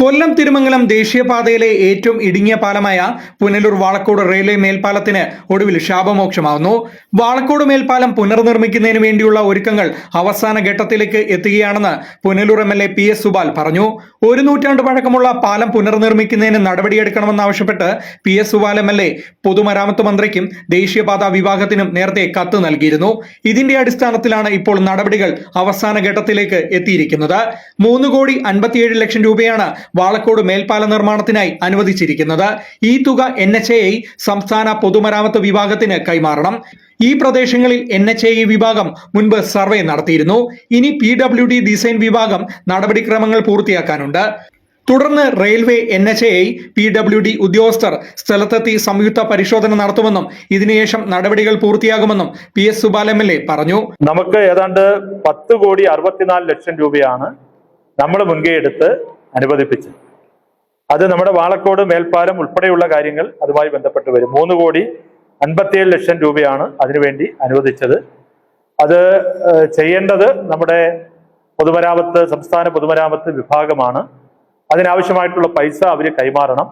കൊല്ലം തിരുമംഗലം ദേശീയപാതയിലെ ഏറ്റവും ഇടുങ്ങിയ പാലമായ പുനലൂർ വാളക്കോട് റെയിൽവേ മേൽപ്പാലത്തിന് ഒടുവിൽ ശാപമോക്ഷമാവുന്നു. വാളക്കോട് മേൽപ്പാലം പുനർനിർമ്മിക്കുന്നതിന് വേണ്ടിയുള്ള ഒരുക്കങ്ങൾ അവസാന ഘട്ടത്തിലേക്ക് എത്തുകയാണെന്ന് Punalur M L A P S Subal പറഞ്ഞു. ഒരു നൂറ്റാണ്ട് പഴക്കമുള്ള പാലം പുനർനിർമ്മിക്കുന്നതിന് നടപടിയെടുക്കണമെന്നാവശ്യപ്പെട്ട് P S Subal M L A പൊതുമരാമത്ത് മന്ത്രിക്കും ദേശീയപാത വിഭാഗത്തിനും നേരത്തെ കത്ത് നൽകിയിരുന്നു. ഇതിന്റെ അടിസ്ഥാനത്തിലാണ് ഇപ്പോൾ നടപടികൾ അവസാന ഘട്ടത്തിലേക്ക് എത്തിയിരിക്കുന്നത്. മൂന്ന് കോടി അൻപത്തിയേഴ് ലക്ഷം രൂപയാണ് വാളക്കോട് മേൽപ്പാല നിർമ്മാണത്തിനായി അനുവദിച്ചിരിക്കുന്നത്. ഈ തുക എൻ എച്ച് എ സംസ്ഥാന പൊതുമരാമത്ത് വിഭാഗത്തിന് കൈമാറണം. ഈ പ്രദേശങ്ങളിൽ എൻ എച്ച് എ വിഭാഗം മുൻപ് സർവേ നടത്തിയിരുന്നു. ഇനി പി ഡബ്ല്യു ഡി ഡിസൈൻ വിഭാഗം നടപടിക്രമങ്ങൾ പൂർത്തിയാക്കാനുണ്ട്. തുടർന്ന് railway N H A P W D ഉദ്യോഗസ്ഥർ സ്ഥലത്തെത്തി സംയുക്ത പരിശോധന നടത്തുമെന്നും ഇതിനുശേഷം നടപടികൾ പൂർത്തിയാകുമെന്നും P S Subal M L A പറഞ്ഞു. നമുക്ക് ഏതാണ്ട് പത്ത് കോടി അറുപത്തിനാല് ലക്ഷം രൂപയാണ് നമ്മൾ മുൻകൈ എടുത്ത് അനുവദിപ്പിച്ചത് അത് നമ്മുടെ വാളക്കോട് മേൽപ്പാലം ഉൾപ്പെടെയുള്ള കാര്യങ്ങൾ അതുമായി ബന്ധപ്പെട്ട് വരും. മൂന്ന് കോടി അൻപത്തിയേഴ് ലക്ഷം രൂപയാണ് അതിനുവേണ്ടി അനുവദിച്ചത്. അത് ചെയ്യേണ്ടത് നമ്മുടെ പൊതുമരാമത്ത് സംസ്ഥാന പൊതുമരാമത്ത് വിഭാഗമാണ്. അതിനാവശ്യമായിട്ടുള്ള പൈസ അവർ കൈമാറണം.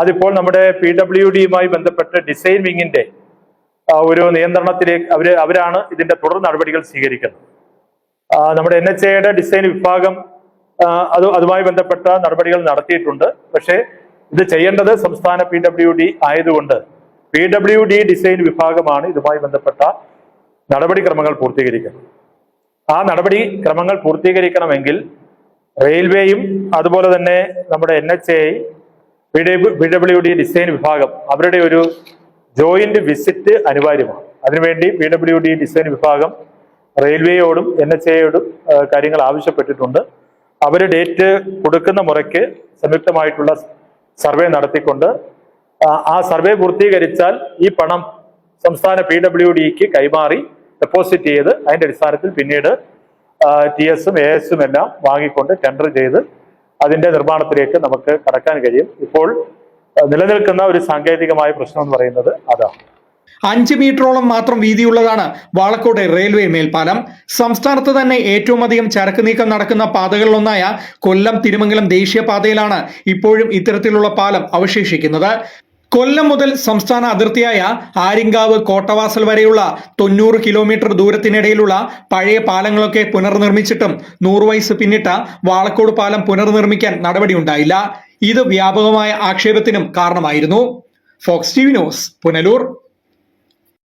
അതിപ്പോൾ നമ്മുടെ പി ഡബ്ല്യു ഡിയുമായി ബന്ധപ്പെട്ട് ഡിസൈൻ വിങ്ങിന്റെ ഒരു നിയന്ത്രണത്തിലേക്ക് അവർ അവരാണ് ഇതിന്റെ തുടർ നടപടികൾ സ്വീകരിക്കുന്നത്. നമ്മുടെ എൻ എച്ച് എയുടെ ഡിസൈൻ വിഭാഗം അത് അതുമായി ബന്ധപ്പെട്ട നടപടികൾ നടത്തിയിട്ടുണ്ട്. പക്ഷേ ഇത് ചെയ്യേണ്ടത് സംസ്ഥാന പി ഡബ്ല്യു ഡി ആയതുകൊണ്ട് പി ഡബ്ല്യു ഡി ഡിസൈൻ വിഭാഗമാണ് ഇതുമായി ബന്ധപ്പെട്ട നടപടിക്രമങ്ങൾ പൂർത്തീകരിക്കുന്നത്. ആ നടപടിക്രമങ്ങൾ പൂർത്തീകരിക്കണമെങ്കിൽ റെയിൽവേയും അതുപോലെ തന്നെ നമ്മുടെ N H A P W D design വിഭാഗം അവരുടെ ഒരു ജോയിന്റ് വിസിറ്റ് അനിവാര്യമാണ്. അതിനുവേണ്ടി പി ഡബ്ല്യു ഡി ഡിസൈൻ വിഭാഗം റെയിൽവേയോടും എൻ എച്ച് എയോടും കാര്യങ്ങൾ ആവശ്യപ്പെട്ടിട്ടുണ്ട്. അവർ ഡേറ്റ് കൊടുക്കുന്ന മുറയ്ക്ക് സംയുക്തമായിട്ടുള്ള സർവേ നടത്തിക്കൊണ്ട് ആ, സർവേ പൂർത്തീകരിച്ചാൽ ഈ പണം സംസ്ഥാന പി ഡബ്ല്യു ഡിക്ക് കൈമാറി ഡെപ്പോസിറ്റ് ചെയ്ത് അതിന്റെ അടിസ്ഥാനത്തിൽ പിന്നീട് ടി എസും എ എസും എല്ലാം വാങ്ങിക്കൊണ്ട് ടെൻഡർ ചെയ്ത് അതിന്റെ നിർമ്മാണത്തിലേക്ക് നമുക്ക് കടക്കാൻ കഴിയും. ഇപ്പോൾ നിലനിൽക്കുന്ന ഒരു സാങ്കേതികമായ പ്രശ്നം എന്ന് പറയുന്നത് അതാണ്. അഞ്ച് മീറ്ററോളം മാത്രം വീതിയുള്ളതാണ് വാളക്കോട് റെയിൽവേ മേൽപ്പാലം. സംസ്ഥാനത്ത് തന്നെ ഏറ്റവും അധികം ചരക്ക് നീക്കം നടക്കുന്ന പാതകളിലൊന്നായ കൊല്ലം തിരുമംഗലം ദേശീയപാതയിലാണ് ഇപ്പോഴും ഇത്തരത്തിലുള്ള പാലം അവശേഷിക്കുന്നത്. കൊല്ലം മുതൽ സംസ്ഥാന അതിർത്തിയായ ആര്യങ്കാവ് കോട്ടവാസൽ വരെയുള്ള തൊണ്ണൂറ് കിലോമീറ്റർ ദൂരത്തിനിടയിലുള്ള പഴയ പാലങ്ങളൊക്കെ പുനർനിർമ്മിച്ചിട്ടും നൂറ് വയസ്സ് പിന്നിട്ട വാളക്കോട് പാലം പുനർനിർമ്മിക്കാൻ നടപടിയുണ്ടായില്ല. ഇത് വ്യാപകമായ ആക്ഷേപത്തിനും കാരണമായിരുന്നു. Fox T V news Punalur.